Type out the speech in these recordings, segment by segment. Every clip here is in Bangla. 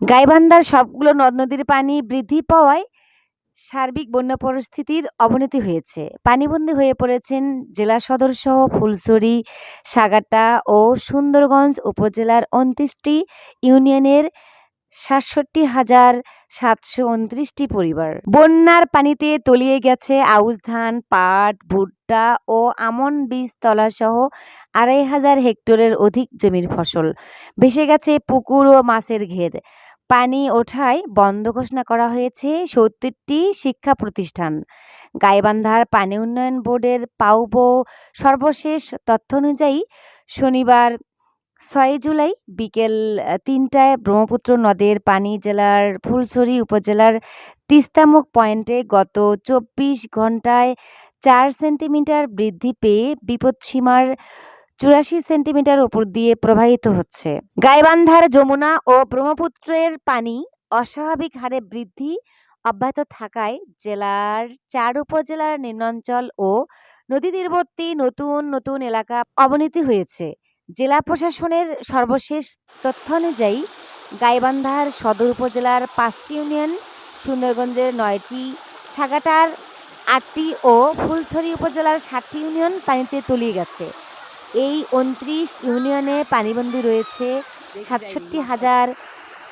গাইবান্ধার সবগুলো নদ নদীর পানি বৃদ্ধি পাওয়ায় সার্বিক বন্যা পরিস্থিতির অবনতি হয়েছে। পানিবন্দী হয়ে পড়েছেন জেলা সদর সহ সাগাটা ও সুন্দরগঞ্জ উপজেলার উনত্রিশটি ইউনিয়নের সাতষট্টি হাজার সাতশো উনত্রিশটি পরিবার। বন্যার পানিতে তলিয়ে গেছে আউশ ধান, পাট, ভুট্টা ও আমন বীজ তলা সহ আড়াই হাজার হেক্টরের অধিক জমির ফসল। ভেসে গেছে পুকুর ও মাছের ঘের। পানি ওঠায় বন্ধ ঘোষণা করা হয়েছে সত্তরটি শিক্ষা প্রতিষ্ঠান। গাইবান্ধার পানি উন্নয়ন বোর্ডের পাউবো সর্বশেষ তথ্য অনুযায়ী শনিবার ছয় জুলাই বিকেল তিনটায় ব্রহ্মপুত্র নদের পানি জেলার ফুলছড়ি উপজেলার তিস্তামুখ পয়েন্টে গত চব্বিশ ঘন্টায় চার সেন্টিমিটার বৃদ্ধি পেয়ে বিপদসীমার চুরাশি সেন্টিমিটার উপর দিয়ে প্রবাহিত হচ্ছে। গাইবান্ধার যমুনা ও ব্রহ্মপুত্রের পানি অস্বাভাবিক হারে বৃদ্ধি অব্যাহত থাকায় জেলার চার উপজেলার নিম্নাঞ্চল ও নদী তীরবর্তী নতুন নতুন এলাকা অবনতি হয়েছে। জেলা প্রশাসনের সর্বশেষ তথ্য অনুযায়ী গাইবান্ধার সদর উপজেলার পাঁচটি ইউনিয়ন সুন্দরগঞ্জের নয়টি, সাগাটার আটটি ও ফুলছড়ি উপজেলার ষাটটি ইউনিয়ন পানিতে তলিয়ে গেছে। এই উনত্রিশ ইউনিয়নে পানিবন্দী রয়েছে সাতষট্টি হাজার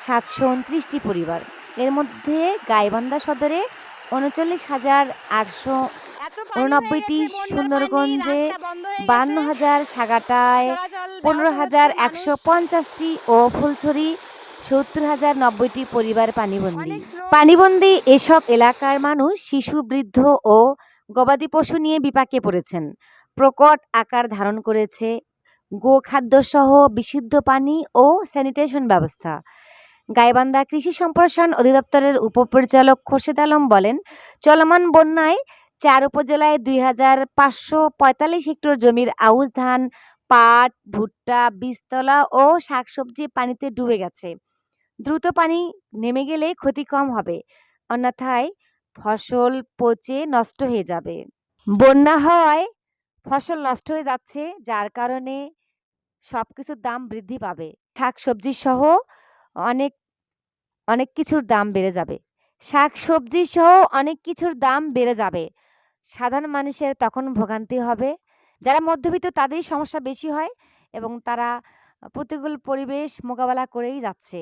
সাতশো উনত্রিশটি পরিবার। এর মধ্যে গাইবান্ধা সদরে উনচল্লিশ হাজার আটশো উননব্বইটি সুন্দরগঞ্জে বান্ন হাজার সাগাটায় পনেরো হাজার একশো পঞ্চাশটি ও ফুলছড়ি সত্তর হাজার নব্বইটি পরিবার পানিবন্দী। পানিবন্দী এসব এলাকার মানুষ শিশু বৃদ্ধ ও গবাদি পশু নিয়ে বিপাকে পড়েছেন। প্রকট আকার ধারণ করেছে গোখাদ্য সহ বিশুদ্ধ পানি ও স্যানিটেশন ব্যবস্থা। গাইবান্ধা কৃষি সম্প্রসারণ অধিদপ্তরের উপপরিচালক খোরশেদ আলম বলেন, চলমান বন্যায় চার উপজেলায় দুই হাজার পাঁচশো পঁয়তাল্লিশ হেক্টর জমির আউশ ধান, পাট, ভুট্টা, বীজতলা ও শাকসবজি পানিতে ডুবে গেছে। দ্রুত পানি নেমে গেলে ক্ষতি কম হবে। অন্যথায় ফসল পচে নষ্ট হয়ে যাবে। বন্যা হওয়ায় ফসল নষ্ট হয়ে যাচ্ছে, যার কারণে সব কিছুর দাম বৃদ্ধি পাবে। শাক সবজি সহ অনেক অনেক কিছুর দাম বেড়ে যাবে। শাক সবজি সহ অনেক কিছুর দাম বেড়ে যাবে। সাধারণ মানুষের তখন ভোগান্তি হবে। যারা মধ্যবিত্ত তাদেরই সমস্যা বেশি হয় এবং তারা প্রতিকূল পরিবেশ মোকাবেলা করেই যাচ্ছে।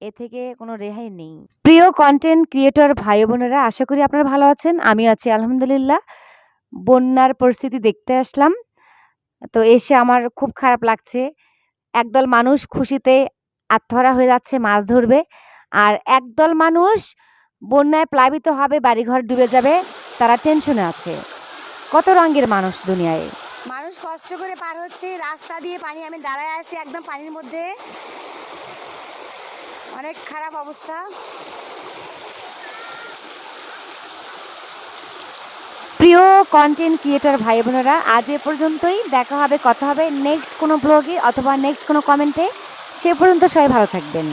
এ থেকে কোনো রেহাই নেই। প্রিয় কন্টেন্ট ক্রিয়েটর ভাই বোনেরা, আশা করি আপনারা ভালো আছেন। আমি আছি, আলহামদুলিল্লাহ। বন্যার পরিস্থিতি দেখতে আসলাম। তো এসে আমার খুব খারাপ লাগছে। একদল মানুষ খুশিতে আত্মহারা হয়ে যাচ্ছে, মাছ ধরবে। আর একদল মানুষ বন্যায় প্লাবিত হবে, বাড়িঘর ডুবে যাবে, তারা টেনশনে আছে। কত রঙের মানুষ দুনিয়ায়। মানুষ কষ্ট করে পার হচ্ছে, রাস্তা দিয়ে পানি, আমি দাঁড়ায় আছি একদম পানির মধ্যে। অনেক খারাপ অবস্থা। প্রিয় কন্টেন্ট ক্রিয়েটর ভাই বোনেরা আজ এ পর্যন্তই। দেখা হবে, কথা হবে নেক্সট কোনো ব্লগে অথবা নেক্সট কোনো কমেন্টে সে পর্যন্ত সবাই ভালো থাকবেন।